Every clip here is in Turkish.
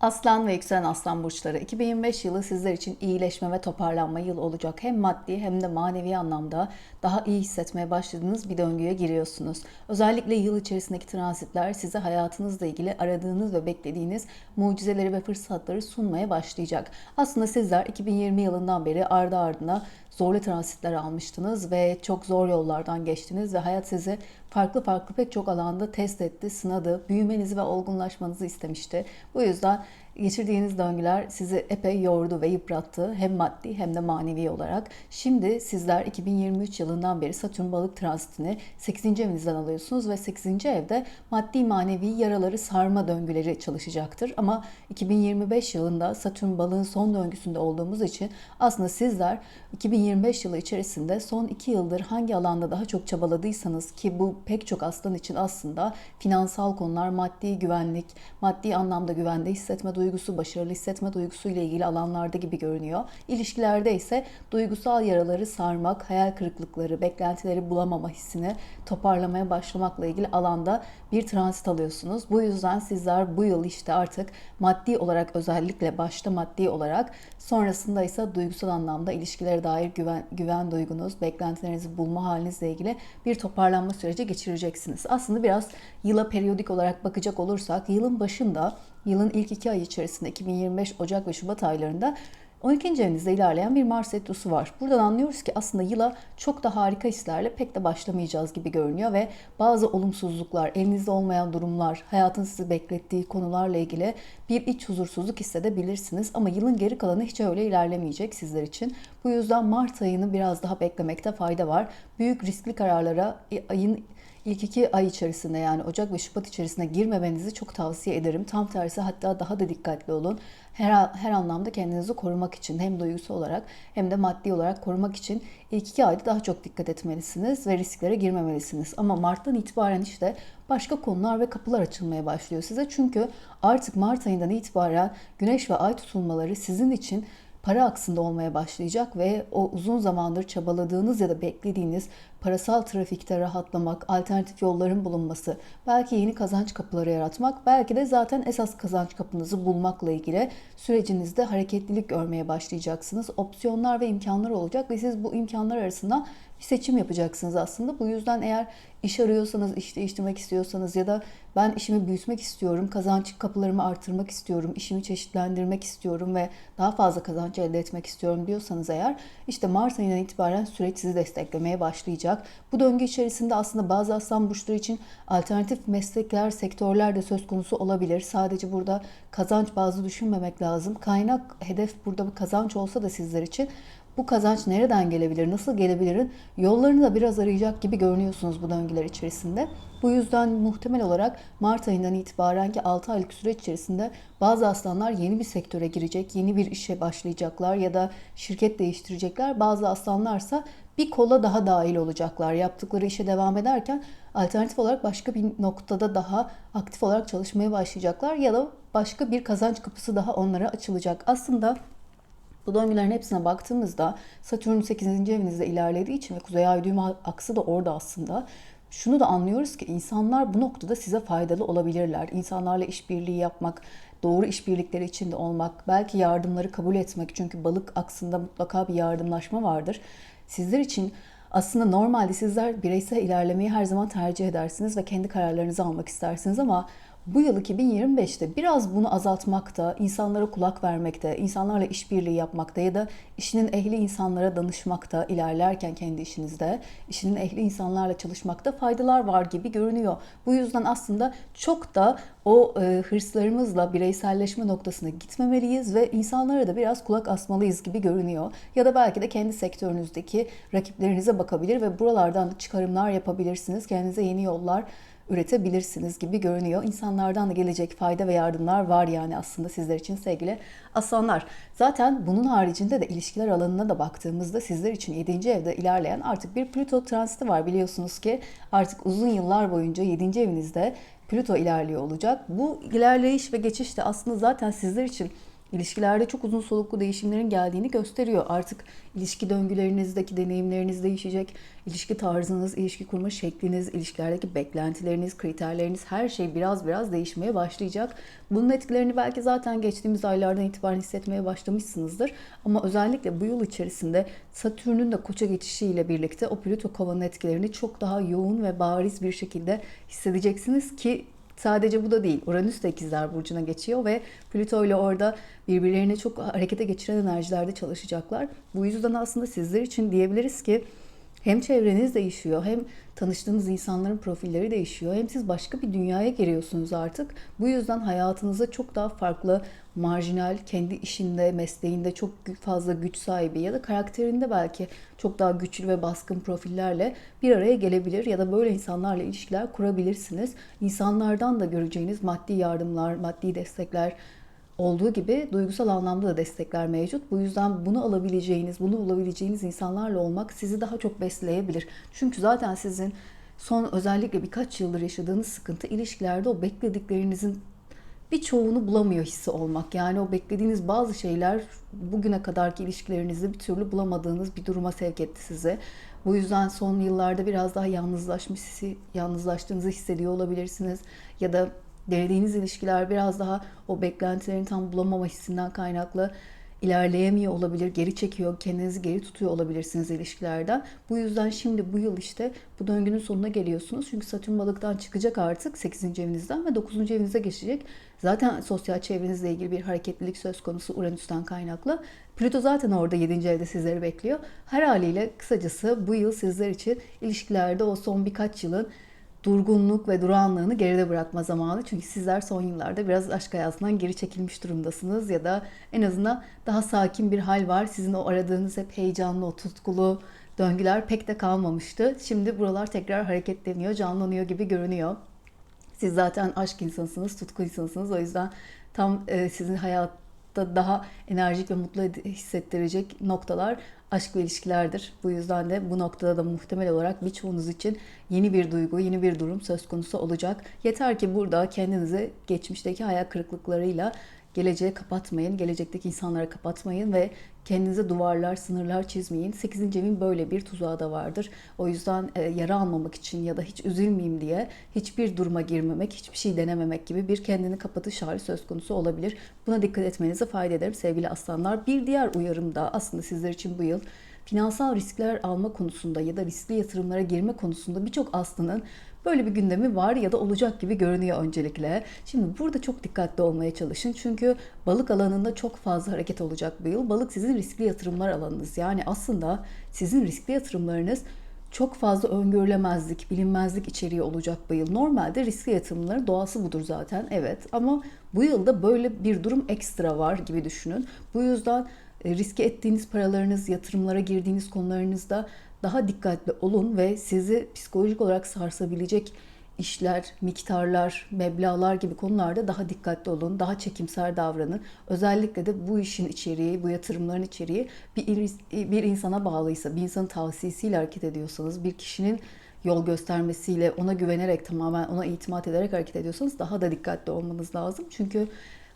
Aslan ve yükselen aslan burçları 2025 yılı sizler için iyileşme ve toparlanma yılı olacak. Hem maddi hem de manevi anlamda daha iyi hissetmeye başladığınız bir döngüye giriyorsunuz. Özellikle yıl içerisindeki transitler size hayatınızla ilgili aradığınız ve beklediğiniz mucizeleri ve fırsatları sunmaya başlayacak. Aslında sizler 2020 yılından beri ardı ardına zorlu transitler almıştınız ve çok zor yollardan geçtiniz ve hayat sizi farklı farklı pek çok alanda test etti, sınadı, büyümenizi ve olgunlaşmanızı istemişti. Bu yüzden geçirdiğiniz döngüler sizi epey yordu ve yıprattı hem maddi hem de manevi olarak. Şimdi sizler 2023 yılından beri Satürn balık transitini 8. evinizden alıyorsunuz ve 8. evde maddi manevi yaraları sarma döngüleri çalışacaktır. Ama 2025 yılında Satürn balığın son döngüsünde olduğumuz için aslında sizler 2025 yılı içerisinde son 2 yıldır hangi alanda daha çok çabaladıysanız ki bu pek çok aslan için aslında finansal konular, maddi güvenlik, maddi anlamda güvende hissetme duygusu, başarılı hissetme duygusu ile ilgili alanlarda gibi görünüyor. İlişkilerde ise duygusal yaraları sarmak, hayal kırıklıkları, beklentileri bulamama hissini toparlamaya başlamakla ilgili alanda bir transit alıyorsunuz. Bu yüzden sizler bu yıl işte artık maddi olarak özellikle başta maddi olarak sonrasında ise duygusal anlamda ilişkilere dair güven, güven duygunuz, beklentilerinizi bulma halinizle ilgili bir toparlanma süreci geçireceksiniz. Aslında biraz yıla periyodik olarak bakacak olursak yılın başında yılın ilk iki ay içerisinde 2025 Ocak ve Şubat aylarında 12. evinizde ilerleyen bir Mars Retrosu var. Buradan anlıyoruz ki aslında yıla çok da harika hislerle pek de başlamayacağız gibi görünüyor ve bazı olumsuzluklar, elinizde olmayan durumlar, hayatın sizi beklettiği konularla ilgili bir iç huzursuzluk hissedebilirsiniz. Ama yılın geri kalanı hiç öyle ilerlemeyecek sizler için. Bu yüzden Mart ayını biraz daha beklemekte fayda var. Büyük riskli kararlara ayın ilk iki ay içerisinde yani Ocak ve Şubat içerisinde girmemenizi çok tavsiye ederim. Tam tersi hatta daha da dikkatli olun. Her, her anlamda kendinizi korumak için hem duygusal olarak hem de maddi olarak korumak için ilk iki ayda daha çok dikkat etmelisiniz ve risklere girmemelisiniz. Ama Mart'tan itibaren işte başka konular ve kapılar açılmaya başlıyor size. Çünkü artık Mart ayından itibaren Güneş ve Ay tutulmaları sizin için para aksında olmaya başlayacak ve o uzun zamandır çabaladığınız ya da beklediğiniz parasal trafikte rahatlamak, alternatif yolların bulunması, belki yeni kazanç kapıları yaratmak, belki de zaten esas kazanç kapınızı bulmakla ilgili sürecinizde hareketlilik görmeye başlayacaksınız. Opsiyonlar ve imkanlar olacak ve siz bu imkanlar arasında bir seçim yapacaksınız aslında. Bu yüzden eğer iş arıyorsanız, iş değiştirmek istiyorsanız ya da ben işimi büyütmek istiyorum, kazanç kapılarımı artırmak istiyorum, işimi çeşitlendirmek istiyorum ve daha fazla kazanç elde etmek istiyorum diyorsanız eğer işte Mart ayından itibaren süreç sizi desteklemeye başlayacak. Bu döngü içerisinde aslında bazı aslan burçları için alternatif meslekler, sektörler de söz konusu olabilir. Sadece burada kazanç bazı düşünmemek lazım. Kaynak, hedef burada bir kazanç olsa da sizler için bu kazanç nereden gelebilir, nasıl gelebilirin yollarını da biraz arayacak gibi görünüyorsunuz bu döngüler içerisinde. Bu yüzden muhtemel olarak Mart ayından itibaren ki 6 aylık süreç içerisinde bazı aslanlar yeni bir sektöre girecek, yeni bir işe başlayacaklar ya da şirket değiştirecekler. Bazı aslanlarsa bir kola daha dahil olacaklar. Yaptıkları işe devam ederken alternatif olarak başka bir noktada daha aktif olarak çalışmaya başlayacaklar ya da başka bir kazanç kapısı daha onlara açılacak. Aslında bu döngülerin hepsine baktığımızda Satürn 8. evinizde ilerlediği için ve Kuzey Ay düğüm aksı da orada aslında. Şunu da anlıyoruz ki insanlar bu noktada size faydalı olabilirler. İnsanlarla işbirliği yapmak, doğru işbirlikleri içinde olmak, belki yardımları kabul etmek. Çünkü balık aksında mutlaka bir yardımlaşma vardır. Sizler için aslında normalde sizler bireysel ilerlemeyi her zaman tercih edersiniz ve kendi kararlarınızı almak istersiniz ama bu yıl 2025'te biraz bunu azaltmakta, insanlara kulak vermekte, insanlarla işbirliği yapmakta ya da işinin ehli insanlara danışmakta ilerlerken kendi işinizde, işinin ehli insanlarla çalışmakta faydalar var gibi görünüyor. Bu yüzden aslında çok da o e, hırslarımızla bireyselleşme noktasına gitmemeliyiz ve insanlara da biraz kulak asmalıyız gibi görünüyor. Ya da belki de kendi sektörünüzdeki rakiplerinize bakabilir ve buralardan çıkarımlar yapabilirsiniz. Kendinize yeni yollar üretebilirsiniz gibi görünüyor. İnsanlardan da gelecek fayda ve yardımlar var yani aslında sizler için sevgili aslanlar. Zaten bunun haricinde de ilişkiler alanına da baktığımızda sizler için 7. evde ilerleyen artık bir Plüto transiti var. Biliyorsunuz ki artık uzun yıllar boyunca 7. evinizde Plüto ilerliyor olacak. Bu ilerleyiş ve geçiş de aslında zaten sizler için İlişkilerde çok uzun soluklu değişimlerin geldiğini gösteriyor. Artık ilişki döngülerinizdeki deneyimleriniz değişecek. İlişki tarzınız, ilişki kurma şekliniz, ilişkilerdeki beklentileriniz, kriterleriniz her şey biraz biraz değişmeye başlayacak. Bunun etkilerini belki zaten geçtiğimiz aylardan itibaren hissetmeye başlamışsınızdır. Ama özellikle bu yıl içerisinde Satürn'ün de koça geçişiyle birlikte o Plüto kovanın etkilerini çok daha yoğun ve bariz bir şekilde hissedeceksiniz ki Sadece bu da değil. Uranüs de ikizler burcuna geçiyor ve Plüto ile orada birbirlerini çok harekete geçiren enerjilerde çalışacaklar. Bu yüzden aslında sizler için diyebiliriz ki hem çevreniz değişiyor hem tanıştığınız insanların profilleri değişiyor. Hem siz başka bir dünyaya giriyorsunuz artık. Bu yüzden hayatınıza çok daha farklı, marjinal, kendi işinde, mesleğinde çok fazla güç sahibi ya da karakterinde belki çok daha güçlü ve baskın profillerle bir araya gelebilir ya da böyle insanlarla ilişkiler kurabilirsiniz. İnsanlardan da göreceğiniz maddi yardımlar, maddi destekler, olduğu gibi duygusal anlamda da destekler mevcut. Bu yüzden bunu alabileceğiniz, bunu bulabileceğiniz insanlarla olmak sizi daha çok besleyebilir. Çünkü zaten sizin son özellikle birkaç yıldır yaşadığınız sıkıntı ilişkilerde o beklediklerinizin birçoğunu bulamıyor hissi olmak. Yani o beklediğiniz bazı şeyler bugüne kadarki ilişkilerinizde bir türlü bulamadığınız bir duruma sevk etti size. Bu yüzden son yıllarda biraz daha yalnızlaşmış, yalnızlaştığınızı hissediyor olabilirsiniz. Ya da denediğiniz ilişkiler biraz daha o beklentilerin tam bulamama hissinden kaynaklı ilerleyemiyor olabilir, geri çekiyor, kendinizi geri tutuyor olabilirsiniz ilişkilerden. Bu yüzden şimdi bu yıl işte bu döngünün sonuna geliyorsunuz. Çünkü Satürn balıktan çıkacak artık 8. evinizden ve 9. evinize geçecek. Zaten sosyal çevrenizle ilgili bir hareketlilik söz konusu Uranüs'ten kaynaklı. Plüto zaten orada 7. evde sizleri bekliyor. Her haliyle kısacası bu yıl sizler için ilişkilerde o son birkaç yılın durgunluk ve durağanlığını geride bırakma zamanı. Çünkü sizler son yıllarda biraz aşk hayatından geri çekilmiş durumdasınız ya da en azından daha sakin bir hal var. Sizin o aradığınız hep heyecanlı, o tutkulu döngüler pek de kalmamıştı. Şimdi buralar tekrar hareketleniyor, canlanıyor gibi görünüyor. Siz zaten aşk insansınız, tutku insansınız. O yüzden tam e, sizin hayatta daha enerjik ve mutlu hissettirecek noktalar aşk ve ilişkilerdir. Bu yüzden de bu noktada da muhtemel olarak birçoğunuz için yeni bir duygu, yeni bir durum söz konusu olacak. Yeter ki burada kendinizi geçmişteki hayal kırıklıklarıyla geleceğe kapatmayın, gelecekteki insanlara kapatmayın ve kendinize duvarlar, sınırlar çizmeyin. 8. evin böyle bir tuzağı da vardır. O yüzden e, yara almamak için ya da hiç üzülmeyeyim diye hiçbir duruma girmemek, hiçbir şey denememek gibi bir kendini kapatış hali söz konusu olabilir. Buna dikkat etmenize fayda ederim sevgili aslanlar. Bir diğer uyarım da aslında sizler için bu yıl finansal riskler alma konusunda ya da riskli yatırımlara girme konusunda birçok aslanın Böyle bir gündemi var ya da olacak gibi görünüyor öncelikle. Şimdi burada çok dikkatli olmaya çalışın. Çünkü balık alanında çok fazla hareket olacak bu yıl. Balık sizin riskli yatırımlar alanınız. Yani aslında sizin riskli yatırımlarınız çok fazla öngörülemezlik, bilinmezlik içeriği olacak bu yıl. Normalde riskli yatırımların doğası budur zaten evet ama bu yılda böyle bir durum ekstra var gibi düşünün. Bu yüzden riske ettiğiniz paralarınız, yatırımlara girdiğiniz konularınızda daha dikkatli olun ve sizi psikolojik olarak sarsabilecek işler, miktarlar, meblağlar gibi konularda daha dikkatli olun, daha çekimser davranın. Özellikle de bu işin içeriği, bu yatırımların içeriği bir, bir insana bağlıysa, bir insanın tavsiyesiyle hareket ediyorsanız, bir kişinin yol göstermesiyle, ona güvenerek tamamen ona itimat ederek hareket ediyorsanız daha da dikkatli olmanız lazım. Çünkü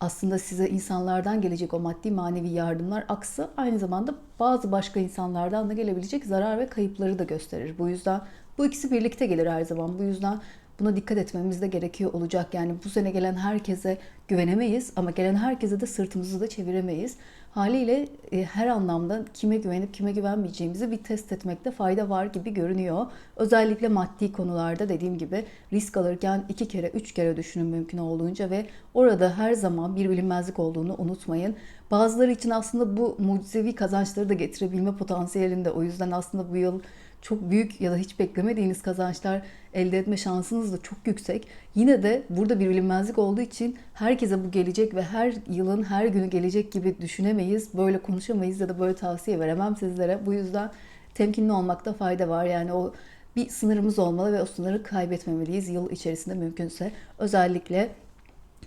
aslında size insanlardan gelecek o maddi manevi yardımlar aksı aynı zamanda bazı başka insanlardan da gelebilecek zarar ve kayıpları da gösterir. Bu yüzden bu ikisi birlikte gelir her zaman. Bu yüzden buna dikkat etmemiz de gerekiyor olacak. Yani bu sene gelen herkese güvenemeyiz ama gelen herkese de sırtımızı da çeviremeyiz. Haliyle e, her anlamda kime güvenip kime güvenmeyeceğimizi bir test etmekte fayda var gibi görünüyor. Özellikle maddi konularda dediğim gibi risk alırken iki kere, üç kere düşünün mümkün olduğunca ve orada her zaman bir bilinmezlik olduğunu unutmayın. Bazıları için aslında bu mucizevi kazançları da getirebilme potansiyelinde. O yüzden aslında bu yıl çok büyük ya da hiç beklemediğiniz kazançlar elde etme şansınız da çok yüksek. Yine de burada bir bilinmezlik olduğu için herkese bu gelecek ve her yılın her günü gelecek gibi düşünemeyiz. Böyle konuşamayız ya da böyle tavsiye veremem sizlere. Bu yüzden temkinli olmakta fayda var. Yani o bir sınırımız olmalı ve o sınırı kaybetmemeliyiz yıl içerisinde mümkünse. Özellikle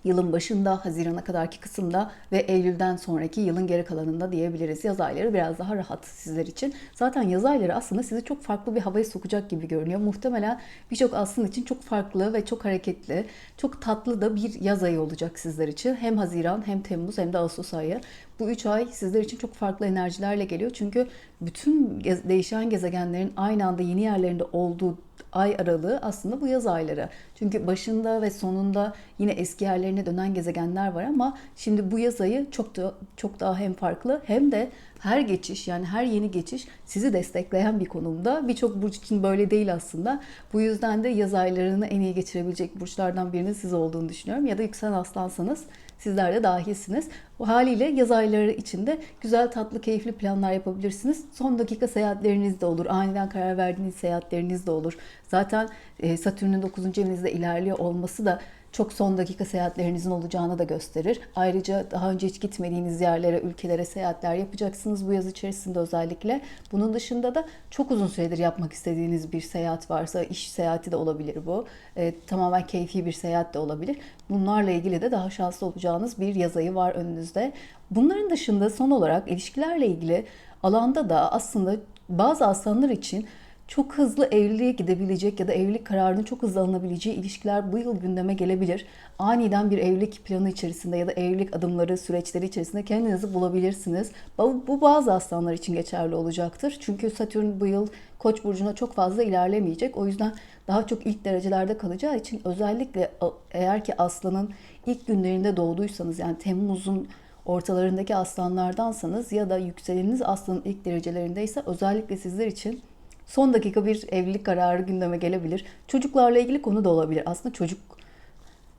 Yılın başında, Haziran'a kadarki kısımda ve Eylül'den sonraki yılın geri kalanında diyebiliriz. Yaz ayları biraz daha rahat sizler için. Zaten yaz ayları aslında sizi çok farklı bir havaya sokacak gibi görünüyor. Muhtemelen birçok aslında için çok farklı ve çok hareketli, çok tatlı da bir yaz ayı olacak sizler için. Hem Haziran hem Temmuz hem de Ağustos ayı. Bu üç ay sizler için çok farklı enerjilerle geliyor. Çünkü bütün değişen gezegenlerin aynı anda yeni yerlerinde olduğu ay aralığı aslında bu yaz ayları. Çünkü başında ve sonunda yine eski yerlerine dönen gezegenler var ama şimdi bu yaz ayı çok da çok daha hem farklı hem de her geçiş yani her yeni geçiş sizi destekleyen bir konumda. Birçok burç için böyle değil aslında. Bu yüzden de yaz aylarını en iyi geçirebilecek burçlardan birinin siz olduğunu düşünüyorum. Ya da yükselen aslansanız sizler de dahilsiniz. O haliyle yaz ayları içinde güzel, tatlı, keyifli planlar yapabilirsiniz. Son dakika seyahatleriniz de olur. Aniden karar verdiğiniz seyahatleriniz de olur. Zaten e, Satürn'ün 9. evinizde ilerliyor olması da çok son dakika seyahatlerinizin olacağını da gösterir. Ayrıca daha önce hiç gitmediğiniz yerlere, ülkelere seyahatler yapacaksınız bu yaz içerisinde özellikle. Bunun dışında da çok uzun süredir yapmak istediğiniz bir seyahat varsa, iş seyahati de olabilir bu. E, tamamen keyfi bir seyahat de olabilir. Bunlarla ilgili de daha şanslı olacağınız bir yaz ayı var önünüzde. Bunların dışında son olarak ilişkilerle ilgili alanda da aslında bazı aslanlar için çok hızlı evliliğe gidebilecek ya da evlilik kararının çok hızlı alınabileceği ilişkiler bu yıl gündeme gelebilir. Aniden bir evlilik planı içerisinde ya da evlilik adımları, süreçleri içerisinde kendinizi bulabilirsiniz. Bu, bazı aslanlar için geçerli olacaktır. Çünkü Satürn bu yıl Koç burcuna çok fazla ilerlemeyecek. O yüzden daha çok ilk derecelerde kalacağı için özellikle eğer ki aslanın ilk günlerinde doğduysanız yani Temmuz'un ortalarındaki aslanlardansanız ya da yükseleniniz aslanın ilk derecelerindeyse özellikle sizler için son dakika bir evlilik kararı gündeme gelebilir. Çocuklarla ilgili konu da olabilir. Aslında çocuk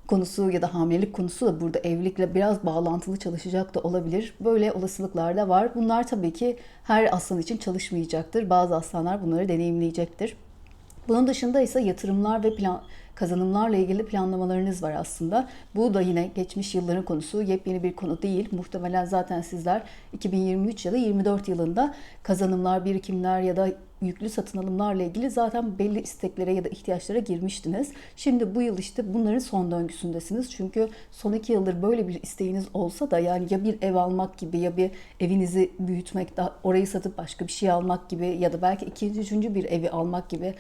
konusu ya da hamilelik konusu da burada evlilikle biraz bağlantılı çalışacak da olabilir. Böyle olasılıklar da var. Bunlar tabii ki her aslan için çalışmayacaktır. Bazı aslanlar bunları deneyimleyecektir. Bunun dışında ise yatırımlar ve plan kazanımlarla ilgili planlamalarınız var aslında. Bu da yine geçmiş yılların konusu, yepyeni bir konu değil. Muhtemelen zaten sizler 2023 ya da 24 yılında kazanımlar, birikimler ya da yüklü satın alımlarla ilgili zaten belli isteklere ya da ihtiyaçlara girmiştiniz. Şimdi bu yıl işte bunların son döngüsündesiniz. Çünkü son iki yıldır böyle bir isteğiniz olsa da yani ya bir ev almak gibi ya bir evinizi büyütmek, orayı satıp başka bir şey almak gibi ya da belki ikinci, üçüncü bir evi almak gibi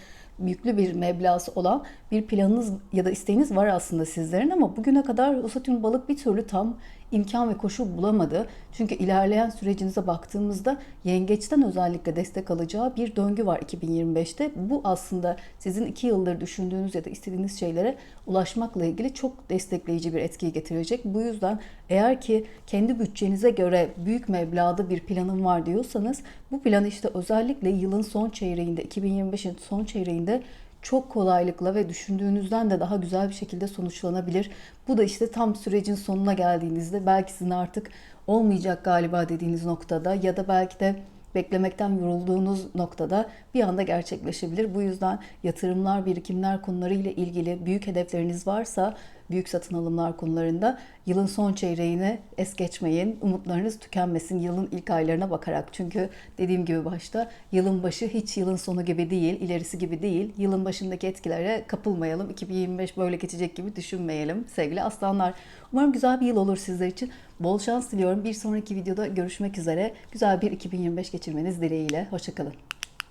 yüklü bir meblası olan bir planınız ya da isteğiniz var aslında sizlerin ama bugüne kadar o Satürn balık bir türlü tam imkan ve koşul bulamadı. Çünkü ilerleyen sürecinize baktığımızda yengeçten özellikle destek alacağı bir döngü var 2025'te. Bu aslında sizin iki yıldır düşündüğünüz ya da istediğiniz şeylere ulaşmakla ilgili çok destekleyici bir etkiyi getirecek. Bu yüzden eğer ki kendi bütçenize göre büyük meblağda bir planım var diyorsanız bu plan işte özellikle yılın son çeyreğinde 2025'in son çeyreğinde çok kolaylıkla ve düşündüğünüzden de daha güzel bir şekilde sonuçlanabilir. Bu da işte tam sürecin sonuna geldiğinizde belki sizin artık olmayacak galiba dediğiniz noktada ya da belki de beklemekten yorulduğunuz noktada bir anda gerçekleşebilir. Bu yüzden yatırımlar, birikimler konuları ile ilgili büyük hedefleriniz varsa büyük satın alımlar konularında yılın son çeyreğini es geçmeyin. Umutlarınız tükenmesin yılın ilk aylarına bakarak. Çünkü dediğim gibi başta yılın başı hiç yılın sonu gibi değil, ilerisi gibi değil. Yılın başındaki etkilere kapılmayalım. 2025 böyle geçecek gibi düşünmeyelim sevgili aslanlar. Umarım güzel bir yıl olur sizler için. Bol şans diliyorum. Bir sonraki videoda görüşmek üzere. Güzel bir 2025 geçirmeniz dileğiyle. Hoşçakalın.